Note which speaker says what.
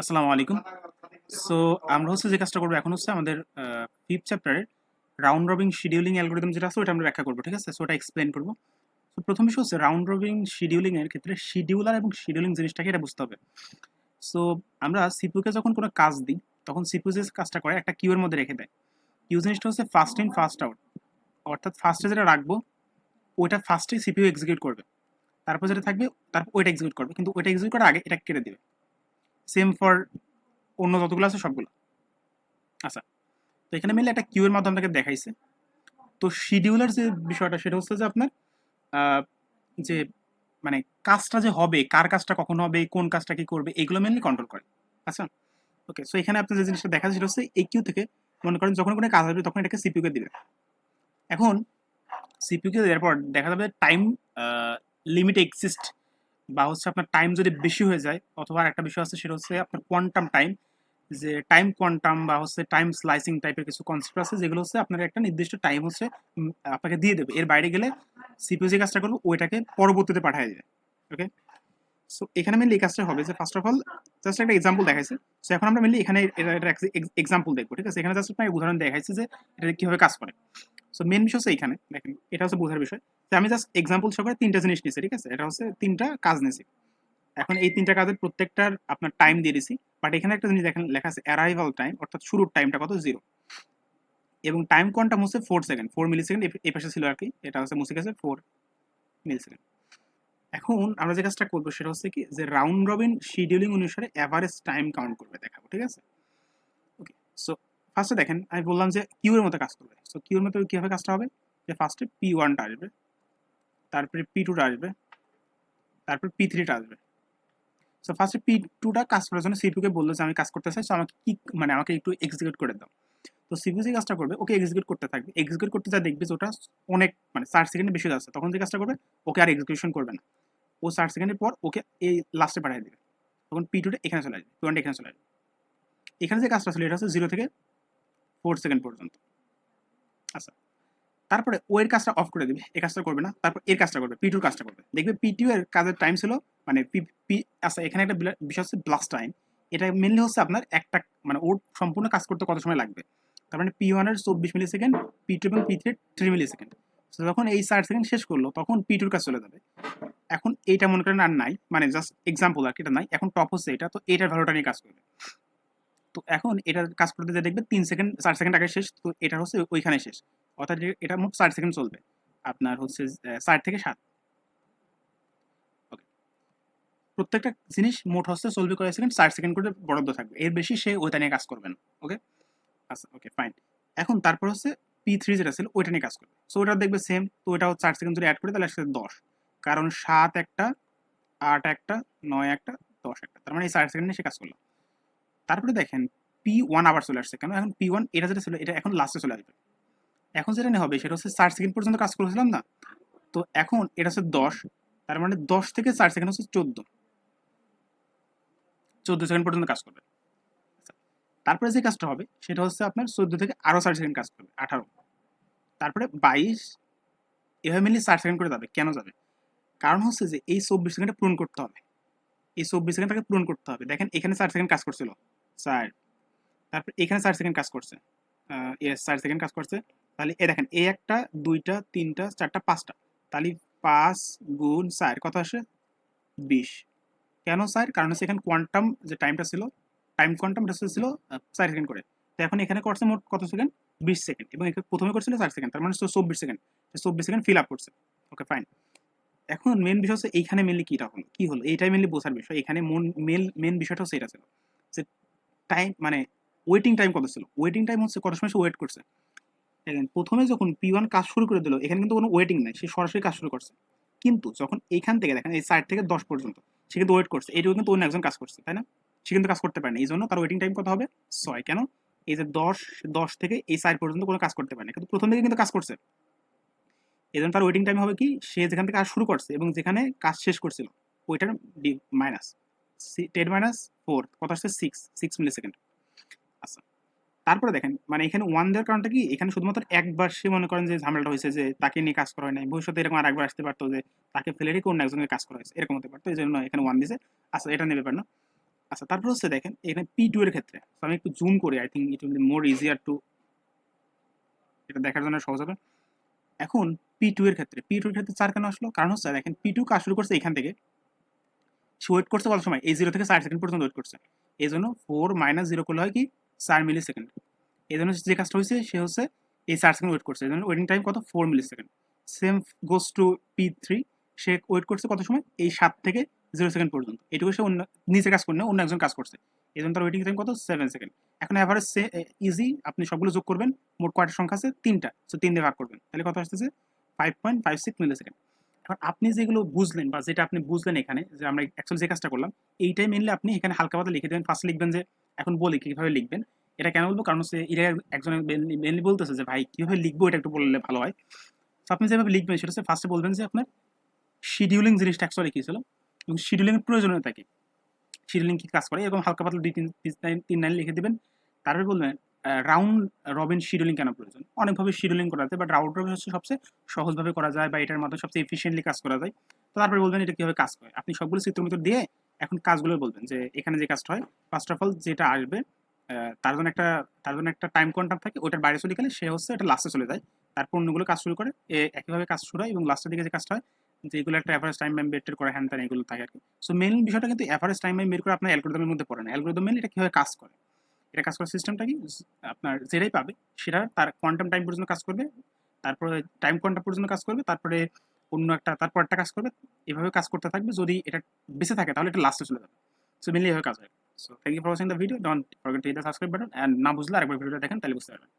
Speaker 1: আসসালামু আলাইকুম। সো আমরা হচ্ছে যে কাজটা করব এখন হচ্ছে আমাদের ফিফথ চ্যাপ্টারের রাউন্ড রবিং শিডিউলিং অ্যালগোরিদম যেটা আছে ওটা আমরা ব্যাখ্যা করব, ঠিক আছে? সো ওটা এক্সপ্লেন করব। তো প্রথম বিষয় হচ্ছে রাউন্ড রবিং শিডিউলিং এর ক্ষেত্রে শিডিউলার এবং শিডিউলিং জিনিসটাকে এটা বুঝতে হবে। সো আমরা সিপিউকে যখন কোনো কাজ দিই, তখন সিপিউ যে কাজটা করে, একটা কিউয়ের মধ্যে রেখে দেয়। কিউ জিনিসটা হচ্ছে ফার্স্ট ইন ফার্স্ট আউট অর্থাৎ ফার্স্টে যেটা রাখব, ওইটা ফার্স্টে সিপিউ এক্সিকিউট করবে। তারপর যেটা থাকবে, তারপর ওইটা এক্সিকিউট করবে। কিন্তু ওইটা এক্সিকিউট করার আগে এটা কেটে দিবে। সেম ফর অন্য যতগুলো আছে সবগুলো। আচ্ছা তো এখানে মিলে একটা কিউ এর মাধ্যমে আপনাকে দেখাইছে। তো শিডিউলার যে বিষয়টা, সেটা হচ্ছে যে আপনার যে মানে কাজটা যে হবে, কার কাজটা কখন হবে, কোন কাজটা কি করবে, এগুলো মেনলি কন্ট্রোল করে। আচ্ছা? ওকে সো এখানে আপনি যে জিনিসটা দেখা সেটা হচ্ছে এই কিউ থেকে মনে করেন যখন কোনো কাজ আসবে, তখন এটাকে সিপিউকে দিবে। এখন সিপিউকে দেওয়ার পর দেখা যাবে টাইম লিমিট এক্সিস্ট বা হচ্ছে আপনার টাইম যদি বেশি হয়ে যায়, অথবা একটা বিষয় আছে সেটা হচ্ছে আপনার কোয়ান্টাম টাইম যে টাইম কোয়ান্টাম বা হচ্ছে টাইম স্লাইসিং টাইপের কিছু কনসেপ্ট আছে, যেগুলো হচ্ছে আপনার একটা নির্দিষ্ট টাইম হচ্ছে আপনাকে দিয়ে দেবে। এর বাইরে গেলে সিপিউ যে কাজটা করবে, ওইটাকে পরবর্তীতে পাঠিয়ে দেবে। ওকে সো এখানে মেনলি এই কাজটা হবে যে ফার্স্ট অফ অল জাস্ট একটা এক্সাম্পল দেখাইছে। সো এখন আমরা মেনলি এখানে এক্সাম্পল দেখব, ঠিক আছে? এখানে জাস্ট আপনাকে উদাহরণ দেখাইছে যে, এটা কীভাবে কাজ করে। সো মেন বিষয় হচ্ছে এখানে দেখেন, এটা হচ্ছে বোঝার বিষয়। যে আমি জাস্ট এক্সাম্পল সহকারে তিনটা জিনিস নিয়েছি, ঠিক আছে? এটা হচ্ছে তিনটা কাজ নিয়েছি। এখন এই তিনটা কাজের প্রত্যেকটার আপনার টাইম দিয়ে দিছি বাট এখানে একটা জিনিস দেখেন, লেখা আছে অ্যারাইভাল টাইম অর্থাৎ শুরুর টাইমটা কত? জিরো এবং টাইম কোয়ান্টাম হচ্ছে four second four millisecond এই পাশে ছিল আর কি, এটা হচ্ছে মুছে গেছে ফোর মিলি সেকেন্ড এখন আমরা যে কাজটা করব সেটা হচ্ছে কি, যে রাউন্ড রবিন শিডিউলিং অনুসারে অ্যাভারেজ টাইম কাউন্ট করবে দেখাবো, ঠিক আছে? ওকে সো ফার্স্টে দেখেন, আমি বললাম যে কিউ এর মতো কাজ করবে। সো কিউ এর মতো কীভাবে কাজটা হবে? যে ফার্স্টে পি ওয়ানটা আসবে, তারপরে পি টুটা আসবে, তারপর পি থ্রিটা আসবে। সো ফার্স্টে পি টুটা কাজ করার জন্য সিপিউকে বলল যে আমি কাজ করতে চাই সো আমাকে কি মানে আমাকে একটু এক্সিকিউট করে দাও। তো সিপিউ যে কাজটা করবে, ওকে এক্সিকিউট করতে থাকবে। এক্সিকিউট করতে যা দেখবে যে ওটা অনেক মানে ষাট সেকেন্ডে বেশি যাচ্ছে। তখন যে কাজটা করবে, ওকে আর এক্সিকিউশন করবে না। ও ষাট সেকেন্ডের পর ওকে এই লাস্টে পাঠিয়ে দেবে। তখন পি টুটা এখানে চলে আসবে টু এখানে চলে আসবে। এখানে যে কাজটা ছিল, এটা হচ্ছে জিরো থেকে ফোর সেকেন্ড পর্যন্ত। আচ্ছা তারপরে ও এর কাজটা অফ করে দিবে। এই কাজটা করবে না, তারপর এর কাজটা করবে পি টুর কাজটা করবে। দেখবে পি টু এর কাজের টাইম ছিল মানে আচ্ছা এখানে একটা বিষয় হচ্ছে ব্লাস্ট টাইম এটা মেনলি হচ্ছে আপনার একটা মানে ওর সম্পূর্ণ কাজ করতে কত সময় লাগবে? তার মানে পি ওয়ানের চব্বিশ মিলি সেকেন্ড পি টু এবং P three three millisecond যখন এই ষাট সেকেন্ড শেষ করল, তখন পি টুর কাজ চলে যাবে। এখন এইটা মনে করেন আর নাই মানে জাস্ট এক্সাম্পল আর কি, এটা নাই। এখন টপ হচ্ছে এটা, তো এটার ভ্যালুটা নিয়ে কাজ করবে। তো এখন এটা কাজ করতে যে দেখবে তিন সেকেন্ড, চার সেকেন্ড আগে শেষ, তো এটা হচ্ছে ওইখানে শেষ। অর্থাৎ এটা মোট ষাট সেকেন্ড চলবে। আপনার হচ্ছে ষাট থেকে সাত। প্রত্যেকটা জিনিস মোট হচ্ছে চলবে কয়েক সেকেন্ড? ষাট সেকেন্ড করে বরাদ্দ থাকবে। এর বেশি সে ওইটা নিয়ে কাজ করবে না। ওকে আচ্ছা ওকে ফাইন এখন তারপর হচ্ছে পি থ্রি যেটা ছিল, ওইটা নিয়ে কাজ করবে। সো ওটা দেখবে সেম তো ওটাও চার সেকেন্ড ধরে অ্যাড করে, তাহলে একসাথে দশ। কারণ সাত একটা, আট একটা, নয় একটা, দশ একটা। তার মানে এই চার সেকেন্ডে সে কাজ করল। তারপরে দেখেন পি ওয়ান আবার চলে আসছে কেন? এখন পি ওয়ান এটা যেটা ছিল এটা এখন লাস্টে চলে আসবে। এখন যেটা হবে সেটা হচ্ছে চার সেকেন্ড পর্যন্ত কাজ করেছিলাম না? তো এখন এটা হচ্ছে দশ তার মানে দশ থেকে চার সেকেন্ড হচ্ছে চোদ্দ। চোদ্দ সেকেন্ড পর্যন্ত কাজ করবে। আচ্ছা, তারপরে যে কাজটা হবে সেটা হচ্ছে আপনার চোদ্দ থেকে আরও চার সেকেন্ড কাজ করবে আঠারো। তারপরে বাইশ এভাবে মিলিয়ে চার সেকেন্ড করে যাবে কেন যাবে? কারণ হচ্ছে যে এই চব্বিশ সেকেন্ডে পূরণ করতে হবে। এই চব্বিশ সেকেন্ডটাকে পূরণ করতে হবে। দেখেন এখানে চার সেকেন্ড কাজ করছিল। চার তারপর এখানে চার সেকেন্ড কাজ করছে। চার সেকেন্ড কাজ করছে। তাহলে এ দেখেন এই একটা, দুইটা, তিনটা, চারটা, পাঁচটা। তাহলে পাঁচ গুণ চার কত আসে? বিশ। কেন স্যার? কারণ হচ্ছে এখানে কোয়ান্টাম যে টাইমটা ছিল টাইম কোয়ান্টাম এটা ছিল চার সেকেন্ড করে। তো এখন এখানে করছে মোট কত সেকেন্ড বিশ সেকেন্ড এবং এখানে প্রথমে করছিল চার সেকেন্ড তার মানে চব্বিশ সেকেন্ড চব্বিশ সেকেন্ড ফিল আপ করছে। ওকে ফাইন এখন মেন বিষয় হচ্ছে এইখানে মেনলি কিটা হলো? কি হলো? এইটাই মেনলি বোঝার বিষয়। এখানে মন মেন মেন বিষয়টা হচ্ছে এটা ছিল। যে টাইম মানে ওয়েটিং টাইম কত ছিল? ওয়েটিং টাইম হচ্ছে কত সময় সে ওয়েট করছে? দেখেন, প্রথমে যখন পি ওয়ান কাজ শুরু করে দিল, এখানে কিন্তু কোনো ওয়েটিং নাই, সে সরাসরি কাজ শুরু করছে। কিন্তু যখন এইখান থেকে দেখেন, এই সাইড থেকে দশ পর্যন্ত, সে কিন্তু ওয়েট করছে। এইটুকু কিন্তু অন্য একজন কাজ করছে, তাই না? সে কিন্তু কাজ করতে পারে না এই জন্য তার ওয়েটিং টাইম কত হবে? ছয়। কেন? এই যে দশ দশ থেকে এই সাইড পর্যন্ত কোনো কাজ করতে পারে না কিন্তু প্রথম থেকে কিন্তু কাজ করছে। এই জন্য তার ওয়েটিং টাইম হবে কি? সে যেখান থেকে কাজ শুরু করছে এবং যেখানে কাজ শেষ করছিল, ওইটার মাইনাস টেন মাইনাস ফোর কত আসছে? সিক্স সিক্স মিলি সেকেন্ড আচ্ছা তারপরে দেখেন মানে এখানে ওয়ান দেওয়ার কারণটা কি? এখানে শুধুমাত্র একবার সে মনে করেন যে ঝামেলাটা হয়েছে যে তাকে নিয়ে কাজ করা হয় নাই। ভবিষ্যতে এরকম আরেকবার আসতে পারতো যে তাকে ফেলে রেখে অন্য একজনের কাজ করা হয়েছে। এরকম হতে পারতো, এই জন্য এখানে ওয়ান দিছে। আচ্ছা এটা নেবে পার না। আচ্ছা তারপর হচ্ছে দেখেন, এখানে পি টু এর ক্ষেত্রে আমি একটু জুম করি I think it will be more easier to এটা দেখার জন্য সহজ হবে। এখন পি টু এর ক্ষেত্রে পি টু এর ক্ষেত্রে চার কেন আসলো? কারণ হচ্ছে দেখেন পি টু কাজ শুরু করছে এখান থেকে। সে ওয়েট করছে কত সময়। এই জিরো থেকে চার সেকেন্ড পর্যন্ত ওয়েট করছে। এই জন্য ফোর মাইনাস জিরো করলে হয় কি? চার মিলি সেকেন্ড এই জন্য যে কাজটা হয়েছে, সে হচ্ছে এই চার সেকেন্ড ওয়েট করছে। এই জন্য ওয়েটিং টাইম কত? Four millisecond same goes to P three say wait করছে কত সময়? এই সাত থেকে জিরো সেকেন্ড পর্যন্ত। এটুকু সে অন্য নিচে কাজ করে অন্য একজন কাজ করছে। এই জন্য তার ওয়েটিং টাইম কত? সেভেন সেকেন্ড এখন অ্যাভারেজ সে ইজি আপনি সবগুলো যোগ করবেন, মোট কয়টা সংখ্যা আছে? তিনটা। সো তিন দিয়ে ভাগ করবেন। তাহলে কত আসতেছে? Five point five six millisecond এখন আপনি যেগুলো বুঝলেন বা যেটা আপনি বুঝলেন এখানে, যে আমরা অ্যাকচুয়ালি যে কাজটা করলাম, এইটাই মেনলি আপনি এখানে হালকা পাতা লিখে দেবেন। ফার্স্ট লিখবেন যে, এখন বলি, কীভাবে লিখবেন? এটা কেন বলব? কারণ হচ্ছে এটা একজন মেনলি বলতেছে যে, ভাই, কীভাবে লিখব এটা একটু বললে ভালো হয়? তো আপনি যেভাবে লিখবেন, সেটা হচ্ছে ফার্স্টে বলবেন যে, আপনার শিডিউলিং জিনিসটা অ্যাকচুয়ালি কী ছিল? এবং শিডিউলিংয়ের প্রয়োজনীয়তা কি? শিডিউলিং কি কাজ করে? এরকম হালকা পাতলা দুই তিন তিন লাইন লিখে দেবেন। তারপরে বলবেন রাউন্ড রবিন শিডিউলিং কেন প্রয়োজন? অনেকভাবে শিডিউলিং করা যায় বাট রাউন্ড রবিন হচ্ছে সবচেয়ে সহজভাবে করা যায় বা এটার মাধ্যমে সবচেয়ে এফিসিয়েন্টলি কাজ করা যায়। তো তারপরে বলবেন এটা কীভাবে কাজ করে? আপনি সবগুলো চিত্র মিত্র দিয়ে এখন কাজগুলো বলবেন, যে এখানে যে কাজটা হয় ফার্স্ট অফ অল যেটা আসবে তার জন্য একটা, তার জন্য একটা টাইম কোয়ান্টাম থাকে ওটার বাইরে চলে গেলে সে হচ্ছে এটা লাস্টে চলে যায়। তারপর অন্যগুলো কাজ শুরু করে একইভাবে কাজ শুরু হয় এবং লাস্টের দিকে যে কাজটা হয়, যেগুলো একটা অ্যাভারেজ টাইম টাইম বের করে হ্যান এগুলো থাকে আর কি। সো মেন বিষয়টা কিন্তু অ্যাভারেজ টাইম টাইম বের করে আপনার অ্যালগোরিদমের মধ্যে পড়ে না। অ্যালগোরিদম মেনলি এটা কীভাবে কাজ করে? এটা কাজ করার সিস্টেমটা কি? আপনার যেটাই পাবে, সেটা তার কোয়ান্টাম টাইম পর্যন্ত কাজ করবে, তারপরে টাইম কোয়ান্টাম পর্যন্ত কাজ করবে, তারপরে অন্য একটা, তারপর একটা কাজ করবে, এভাবে কাজ করতে থাকবে, যদি এটা বেঁচে থাকে, তাহলে এটা লাস্টে চলে যাবে। সো মেনলি এভাবে কাজ হয়। So thank you for watching the video don't forget to the subscribe button and না বুঝলে আরেকবার ভিডিওটা দেখেন, তাহলে বুঝতে পারবেন।